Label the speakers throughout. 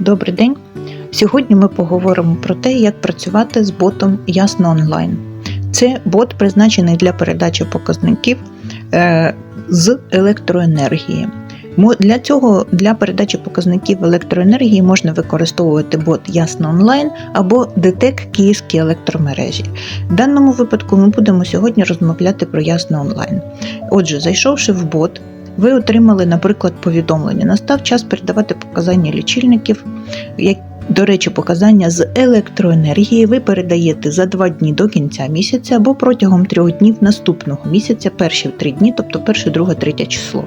Speaker 1: Добрий день! Сьогодні ми поговоримо про те, як працювати з ботом Ясно онлайн. Це бот призначений для передачі показників е, з електроенергії. Для цього для передачі показників електроенергії можна використовувати бот Ясно онлайн або ДТЕК Київські електромережі. В даному випадку ми будемо сьогодні розмовляти про Ясно онлайн. Отже, зайшовши в бот, ви отримали, наприклад, повідомлення. Настав час передавати показання лічильників. До речі, показання з електроенергії ви передаєте за два дні до кінця місяця або протягом трьох днів наступного місяця, перші три дні, тобто перше, друге, третє число.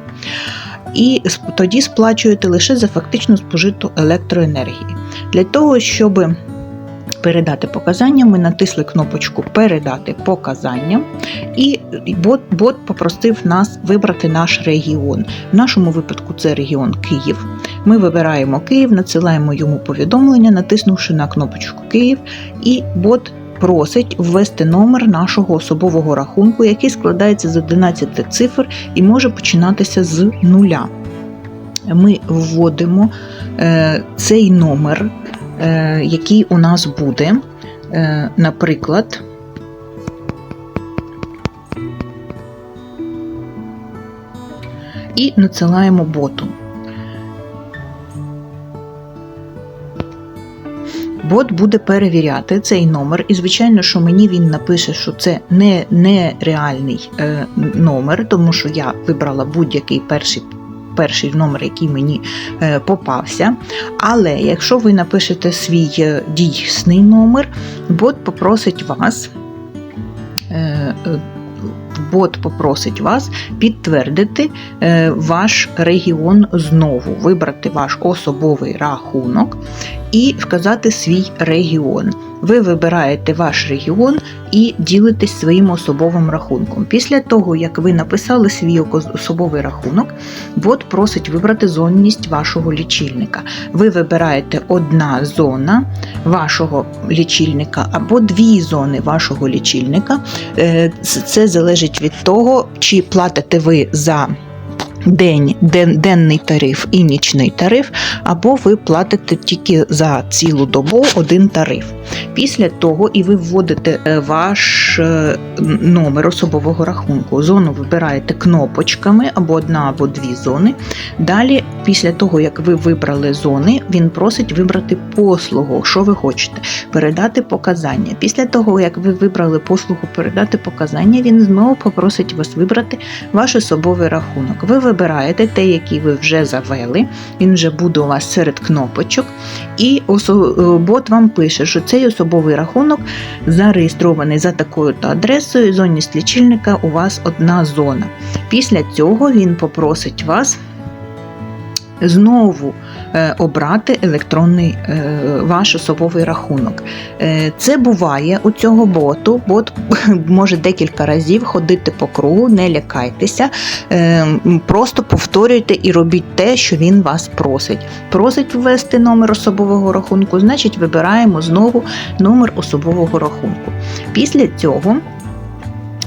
Speaker 1: І тоді сплачуєте лише за фактично спожиту електроенергії. Для того, щоб передати показання, ми натисли кнопочку Передати показання, і бот, бот попросив нас вибрати наш регіон. В нашому випадку це регіон Київ. Ми вибираємо Київ, надсилаємо йому повідомлення, натиснувши на кнопочку Київ, і бот просить ввести номер нашого особового рахунку, який складається з 11 цифр і може починатися з нуля. Ми вводимо е, цей номер, який у нас буде. Е, наприклад, і надсилаємо боту. Бот буде перевіряти цей номер, і звичайно, що мені він напише, що це не, не реальний е, номер, тому що я вибрала будь-який перший. Перший номер, який мені е, попався. Але якщо ви напишете свій е, дійсний номер, бот попросить вас. Е, Бот попросить вас підтвердити ваш регіон знову, вибрати ваш особовий рахунок і вказати свій регіон. Ви вибираєте ваш регіон і ділитесь своїм особовим рахунком. Pісля того, як ви написали свій особовий рахунок, бот просить вибрати зонність вашого лічильника. Ви вибираєте одна зона вашого лічильника або дві зони вашого лічильника. Е, Це залежить від того, чи платите ви за день, ден, денний тариф і нічний тариф, або ви платите тільки за цілу добу один тариф. Після того і ви вводите е, ваш е, номер особового рахунку. Зону вибираєте кнопочками або одна, або дві зони. Далі, після того, як ви вибрали зони, він просить вибрати послугу, що ви хочете, передати показання. Після того, як ви вибрали послугу передати показання, він знову попросить вас вибрати ваш особовий рахунок. Ви вибираєте те, який ви вже завели. Він вже буде у вас серед кнопочок, і е, бот вам пише, що цей особовий рахунок зареєстрований за такою-то адресою. Зонність лічильника у вас одна зона. Після цього він попросить вас. Знову е, обрати електронний е, ваш особовий рахунок. Е, Це буває у цього боту. Бот може декілька разів ходити по кругу, не лякайтеся, просто повторюйте і робіть те, що він вас просить. Просить ввести номер особового рахунку, значить вибираємо знову номер особового рахунку. Після цього.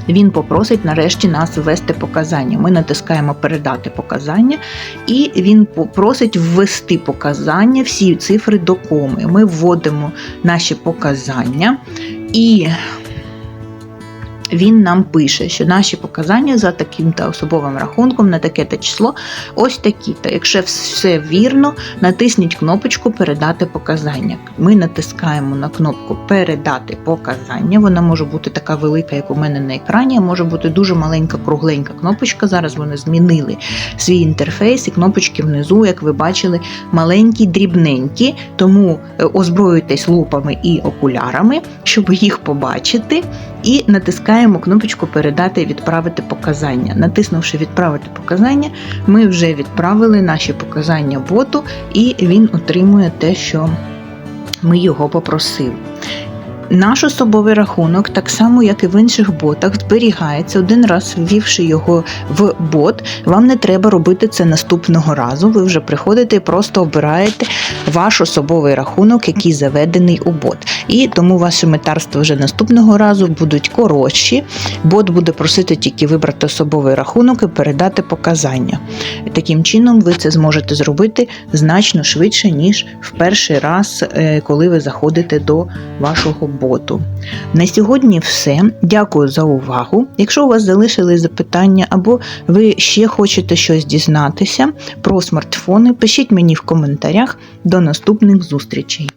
Speaker 1: Він попросить нарешті нас ввести показання. Ми натискаємо передати показання, і він попросить ввести показання, всі цифри до коми. Ми вводимо наші показання, і він нам пише, що наші показання за таким-то особовим рахунком на таке-то число ось такі-то. Якщо все вірно, натисніть кнопочку Передати показання. Ми натискаємо на кнопку Передати показання. Вона може бути така велика, як у мене на екрані, а може бути дуже маленька кругленька кнопочка. Зараз вони змінили свій інтерфейс і кнопочки внизу, як ви бачили, маленькі, дрібненькі. Тому е, озброюйтесь лупами і окулярами, щоб їх побачити. І натискаємо кнопочку Передати і відправити показання. Натиснувши Відправити показання, ми вже відправили наші показання боту, і він отримує те, що ми його попросили. Наш особовий рахунок, так само як і в інших ботах, зберігається один раз ввівши його в бот. Вам не треба робити це наступного разу. Ви вже приходите і просто обираєте ваш особовий рахунок, який заведений у бот. І тому ваші метарства вже наступного разу будуть коротші. Бот буде просити тільки вибрати особовий рахунок і передати показання. Таким чином, ви це зможете зробити значно швидше, ніж в перший раз, е, коли ви заходите до вашого боту. На сьогодні все. Дякую за увагу. Якщо у вас залишились запитання або ви ще хочете щось дізнатися про смартфони, пишіть мені в коментарях. До наступних зустрічей!